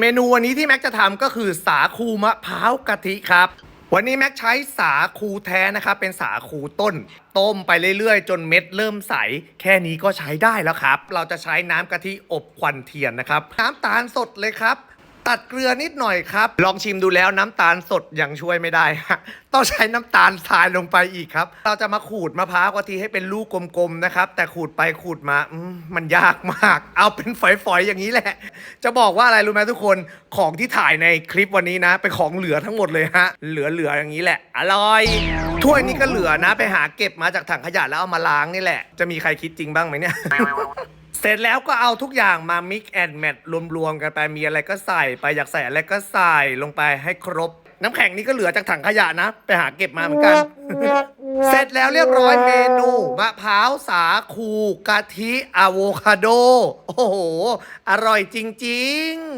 เมนูวันนี้ที่แม็กจะทำก็คือสาคูมะพร้าวกะทิครับ วันนี้แม็กใช้สาคูแท้นะครับเป็นสาคูต้น ต้มไปเรื่อยๆ จนเม็ดเริ่มใส แค่นี้ก็ใช้ได้แล้วครับ เราจะใช้น้ำกะทิอบควันเทียนนะครับ น้ำตาลสดเลยครับ ตัดเกลือนิดหน่อยครับ ลองชิมดูแล้วน้ำตาลสดยังช่วยไม่ได้ฮะต้องใช้น้ำตาลทรายลงไปอีกครับ เราจะมาขูดมะพร้าวกะทิให้เป็นลูกกลมๆนะครับ แต่ขูดไปขูดมาอมมันยากมาก เอาเป็นฝอยๆอย่างนี้แหละ จะบอกว่าอะไรรู้ไหมทุกคนของที่ถ่ายในคลิปวันนี้นะเป็นของเหลือทั้งหมดเลยฮะเหลือๆอย่างนี้แหละอร่อยถ้วยนี้ก็เหลือนะ ไปหาเก็บมาจากถังขยะแล้วเอามาล้างนี่แหละ จะมีใครคิดจริงบ้างไหมเนี่ย เสร็จแล้วก็เอาทุกอย่างมา mix and match รวมๆกันไปมีอะไรก็ใส่ไปอยากใส่อะไรก็ใส่ลงไปให้ครบ น้ำแข็งนี่ก็เหลือจากถังขยะนะ ไปหาเก็บมาเหมือนกัน เสร็จแล้วเรียบร้อยเมนูมะพร้าวสาคูกะทิอะโวคาโด โอ้โห อร่อยจริง ๆ